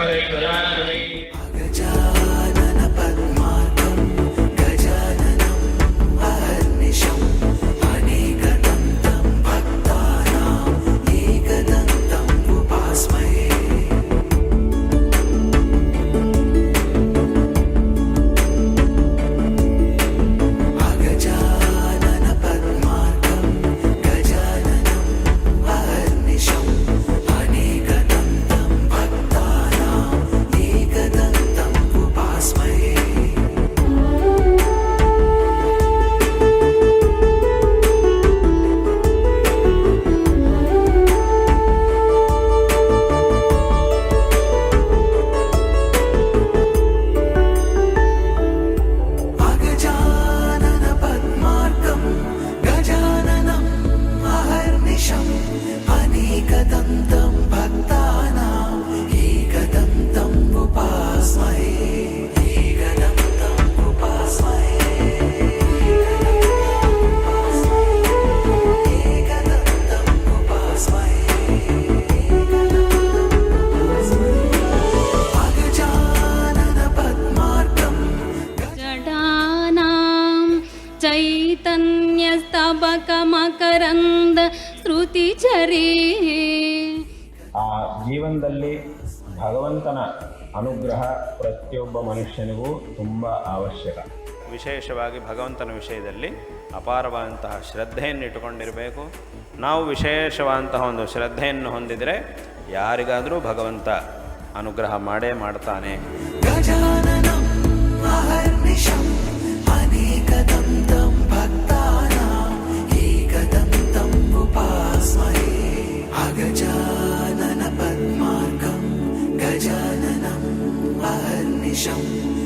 மலை கலாநிலை ಚೈತನ್ಯಸ್ತಬಕಮಕರಂದ ಶ್ರುತಿ ಚರಿ. ಆ ಜೀವನದಲ್ಲಿ ಭಗವಂತನ ಅನುಗ್ರಹ ಪ್ರತಿಯೊಬ್ಬ ಮನುಷ್ಯನಿಗೂ ತುಂಬ ಅವಶ್ಯಕ. ವಿಶೇಷವಾಗಿ ಭಗವಂತನ ವಿಷಯದಲ್ಲಿ ಅಪಾರವಾದಂತಹ ಶ್ರದ್ಧೆಯನ್ನು ಇಟ್ಟುಕೊಂಡಿರಬೇಕು. ನಾವು ವಿಶೇಷವಾದಂತಹ ಒಂದು ಶ್ರದ್ಧೆಯನ್ನು ಹೊಂದಿದರೆ ಯಾರಿಗಾದರೂ ಭಗವಂತ ಅನುಗ್ರಹ ಮಾಡೇ ಮಾಡ್ತಾನೆ. 想。